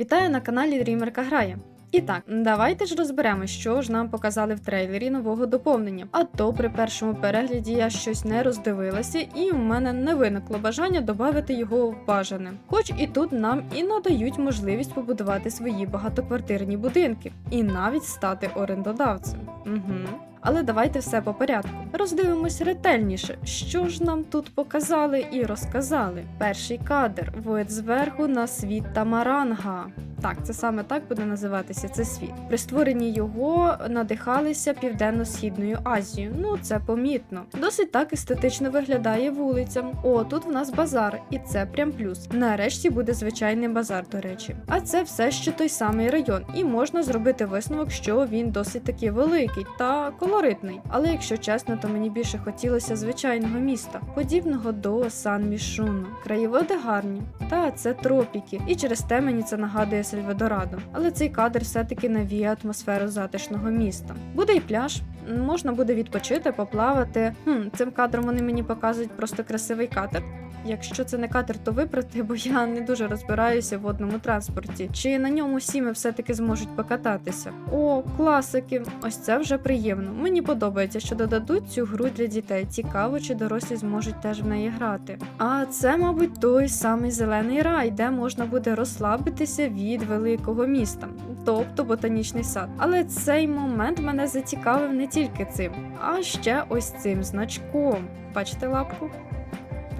Вітаю на каналі Дрімерка Грає. І так, давайте ж розберемо, що ж нам показали в трейлері нового доповнення. А то при першому перегляді я щось не роздивилася, і в мене не виникло бажання додати його в бажане. Хоч і тут нам і надають можливість побудувати свої багатоквартирні будинки, і навіть стати орендодавцем. Угу. Але давайте все по порядку. Роздивимось ретельніше, що ж нам тут показали і розказали. Перший кадр вид зверху на світ Тамаранга. Так, це саме так буде називатися це світ. При створенні його надихалися південно-східною Азією. Ну це помітно. Досить так естетично виглядає вулиця. О, тут в нас базар, і це прям плюс. Нарешті буде звичайний базар, до речі. А це все ще той самий район, і можна зробити висновок, що він досить таки великий та колоритний. Але якщо чесно, то мені більше хотілося звичайного міста, подібного до Сан Мішуну. Краєвиди гарні, та це тропіки, і через те мені це нагадує Сальвадорадо. Але цей кадр все-таки навіє атмосферу затишного міста. Буде і пляж. Можна буде відпочити, поплавати. Хм, цим кадром вони мені показують просто красивий катер. Якщо це не катер, то вибрати, бо я не дуже розбираюся в водному транспорті. Чи на ньому сіми все-таки зможуть покататися? О, класики! Ось це вже приємно. Мені подобається, що додадуть цю гру для дітей. Цікаво, чи дорослі зможуть теж в неї грати. А це, мабуть, той самий зелений рай, де можна буде розслабитися від великого міста, тобто ботанічний сад. Але цей момент мене зацікавив не тільки цим, а ще ось цим значком. Бачите лапку?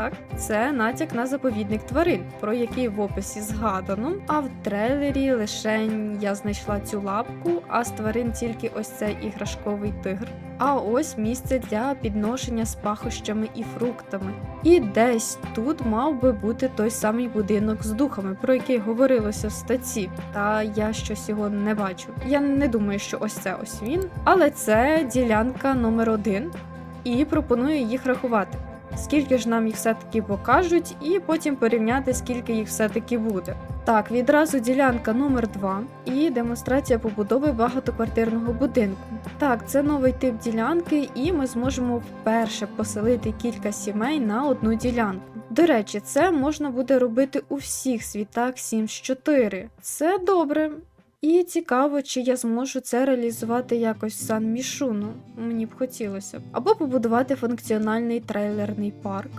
Так, це натяк на заповідник тварин, про який в описі згадано. А в трейлері лише я знайшла цю лапку, а з тварин тільки ось цей іграшковий тигр. А ось місце для підношення з пахощами і фруктами. І десь тут мав би бути той самий будинок з духами, про який говорилося в статті. Та я щось його не бачу. Я не думаю, що ось це ось він. Але це ділянка номер один, і пропоную їх рахувати. Скільки ж нам їх все-таки покажуть, і потім порівняти, скільки їх все-таки буде. Так, відразу ділянка номер 2 і демонстрація побудови багатоквартирного будинку. Так, це новий тип ділянки, і ми зможемо вперше поселити кілька сімей на одну ділянку. До речі, це можна буде робити у всіх світах Sims 4. Це добре. І цікаво, чи я зможу це реалізувати якось Сан Мішуну. Мені б хотілося б. Або побудувати функціональний трейлерний парк.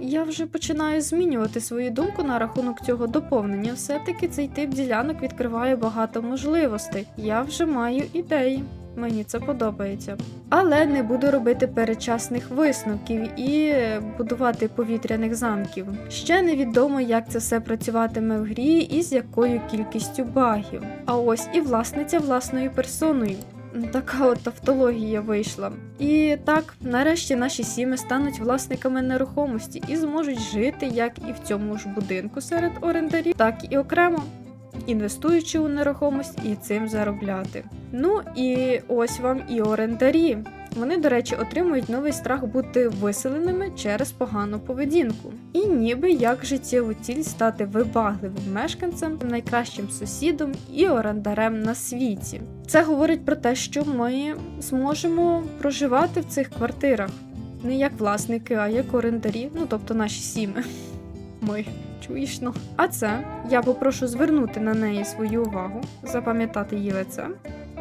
Я вже починаю змінювати свою думку на рахунок цього доповнення. Все-таки цей тип ділянок відкриває багато можливостей. Я вже маю ідеї. Мені це подобається. Але не буду робити передчасних висновків і будувати повітряних замків. Ще невідомо, як це все працюватиме в грі і з якою кількістю багів. А ось і власниця власною персоною. Така от тавтологія вийшла. І так, нарешті наші сіми стануть власниками нерухомості і зможуть жити як і в цьому ж будинку серед орендарів, так і окремо, інвестуючи у нерухомість і цим заробляти. Ну і ось вам і орендарі. Вони, до речі, отримують новий страх бути виселеними через погану поведінку. І ніби як життєву ціль стати вибагливим мешканцем, найкращим сусідом і орендарем на світі. Це говорить про те, що ми зможемо проживати в цих квартирах не як власники, а як орендарі, ну тобто наші сіми. Ми. Ну. А це я попрошу звернути на неї свою увагу, запам'ятати її лице.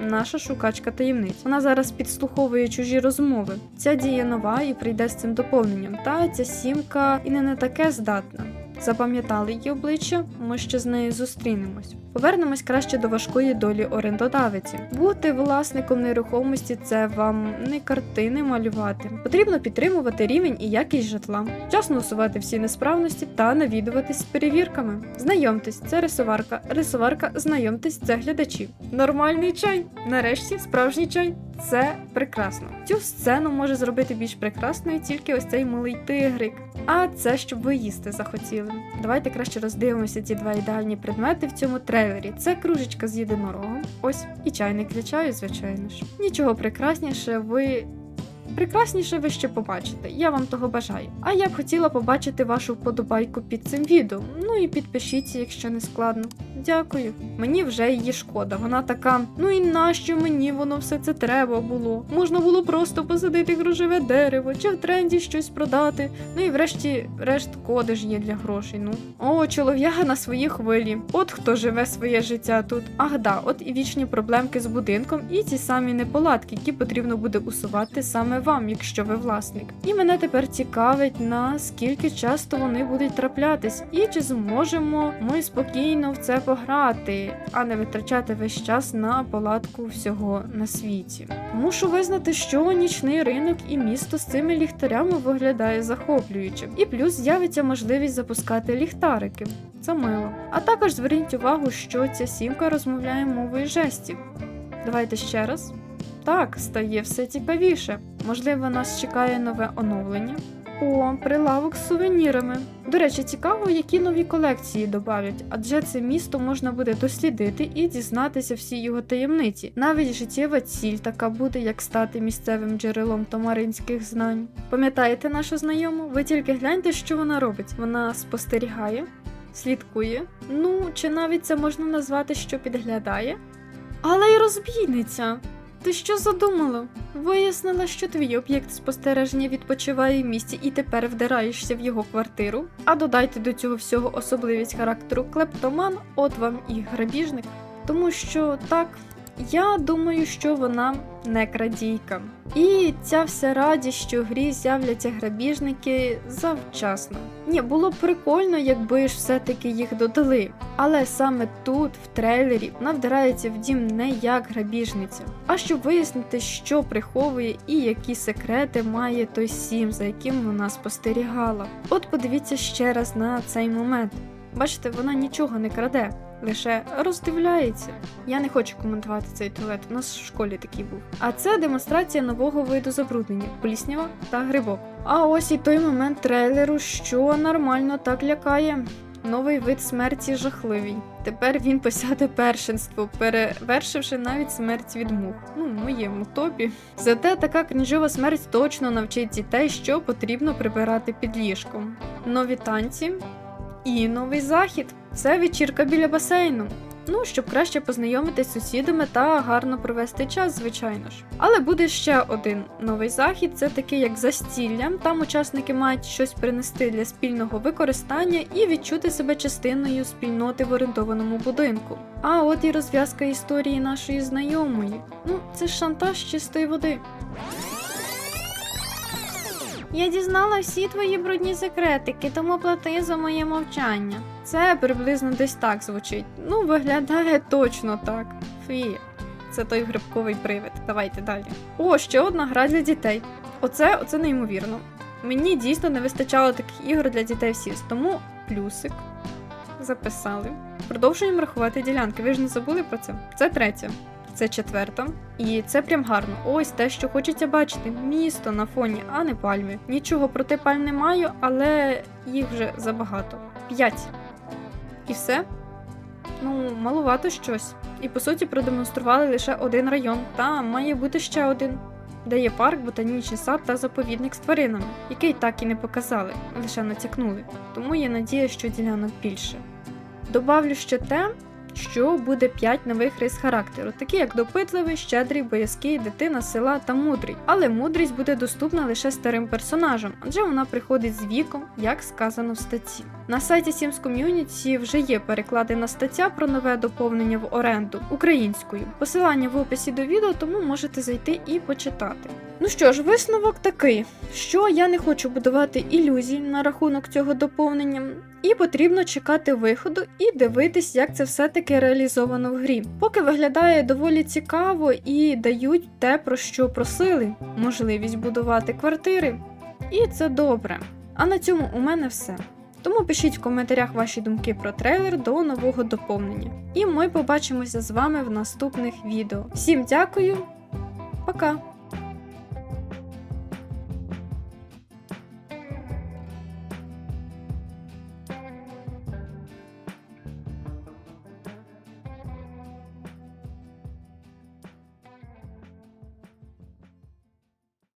Наша шукачка таємниць. Вона зараз підслуховує чужі розмови. Ця дія нова і прийде з цим доповненням. Та ця сімка і не на таке здатна. Запам'ятали її обличчя, ми ще з нею зустрінемось. Повернемось краще до важкої долі орендодавиці. Бути власником нерухомості це вам не картини малювати. Потрібно підтримувати рівень і якість житла, вчасно усувати всі несправності та навідуватись з перевірками. Знайомтесь, це рисоварка. Рисоварка, знайомтесь, це глядачі. Нормальний чай. Нарешті справжній чай. Це прекрасно. Цю сцену може зробити більш прекрасною тільки ось цей милий тигрик. А це щоб ви їсти захотіли. Давайте краще роздивимося ці два ідеальні предмети в цьому трейлері. Це кружечка з єдинорогом. Ось і чайник для чаю, звичайно ж. Нічого прекрасніше ви. Прекрасніше ви ще побачите, я вам того бажаю. А я б хотіла побачити вашу вподобайку під цим відео. Ну і підпишіться, якщо не складно. Дякую. Мені вже її шкода. Вона така, ну і нащо мені воно все це треба було? Можна було просто посадити грошове дерево, чи в тренді щось продати. Ну і врешті решт коди ж є для грошей. Ну о, чолов'яга на своїй хвилі. От хто живе своє життя тут. Ах да, от і вічні проблемки з будинком, і ті самі неполадки, які потрібно буде усувати саме вам, якщо ви власник. І мене тепер цікавить, наскільки часто вони будуть траплятись, і чи зможемо ми спокійно в це пограти, а не витрачати весь час на палатку всього на світі. Мушу визнати, що нічний ринок і місто з цими ліхтарями виглядає захоплюючим. І плюс з'явиться можливість запускати ліхтарики. Це мило. А також зверніть увагу, що ця сімка розмовляє мовою жестів. Давайте ще раз. Так, стає все цікавіше. Можливо, нас чекає нове оновлення. О, прилавок з сувенірами. До речі, цікаво, які нові колекції додавлять, адже це місто можна буде дослідити і дізнатися всі його таємниці. Навіть життєва ціль така буде, як стати місцевим джерелом томаринських знань. Пам'ятаєте нашу знайому? Ви тільки гляньте, що вона робить. Вона спостерігає, слідкує. Ну, чи навіть це можна назвати, що підглядає? Але й розбійниця. Ти що задумала? Вияснила, що твій об'єкт спостереження відпочиває в місті і тепер вдираєшся в його квартиру. А додайте до цього всього особливість характеру клептоман, от вам і грабіжник. Тому що так, я думаю, що вона не крадійка. І ця вся радість, що в грі з'являться грабіжники завчасно. Ні, було б прикольно, якби ж все-таки їх додали. Але саме тут, в трейлері, вона вдирається в дім не як грабіжниця, а щоб вияснити, що приховує і які секрети має той сім, за яким вона спостерігала. От подивіться ще раз на цей момент. Бачите, вона нічого не краде, лише роздивляється. Я не хочу коментувати цей туалет, у нас в школі такий був. А це демонстрація нового виду забруднення пліснява та грибок. А ось і той момент трейлеру, що нормально так лякає. Новий вид смерті жахливий. Тепер він посяде першинство, перевершивши навіть смерть від мух. Ну, моєму топі. Зате така крінжова смерть точно навчить дітей, що потрібно прибирати під ліжком. Нові танці і новий захід. Це вечірка біля басейну. Ну, щоб краще познайомитись з сусідами та гарно провести час, звичайно ж. Але буде ще один новий захід це такий як застілля. Там учасники мають щось принести для спільного використання і відчути себе частиною спільноти в орендованому будинку. А от і розв'язка історії нашої знайомої. Ну, це ж шантаж чистої води. Я дізнала всі твої брудні секретики, тому плати за моє мовчання. Це приблизно десь так звучить. Ну, виглядає точно так. Фі, це той грибковий привид. Давайте далі. О, ще одна гра для дітей. Оце, оце неймовірно. Мені дійсно не вистачало таких ігор для дітей всі, тому плюсик. Записали. Продовжуємо рахувати ділянки. Ви ж не забули про це? Це третя. Це четверта. І це прям гарно. Ось те, що хочеться бачити. Місто на фоні, а не пальми. Нічого проти пальм не маю, але їх вже забагато. П'ять. І все? Ну, малувато щось. І по суті продемонстрували лише один район, та має бути ще один, де є парк, ботанічний сад та заповідник з тваринами, який так і не показали, лише натякнули. Тому є надія, що ділянок більше. Добавлю ще те, що буде 5 нових рис характеру, такі як допитливий, щедрий, боязкий, дитина, села та мудрий. Але мудрість буде доступна лише старим персонажам, адже вона приходить з віком, як сказано в статті. На сайті Sims Community вже є перекладена стаття про нове доповнення в оренду українською. Посилання в описі до відео, тому можете зайти і почитати. Ну що ж, висновок такий, що я не хочу будувати ілюзій на рахунок цього доповнення, і потрібно чекати виходу і дивитись, як це все-таки реалізовано в грі. Поки виглядає доволі цікаво і дають те, про що просили, можливість будувати квартири. І це добре. А на цьому у мене все. Тому пишіть в коментарях ваші думки про трейлер до нового доповнення. І ми побачимося з вами в наступних відео. Всім дякую, пока!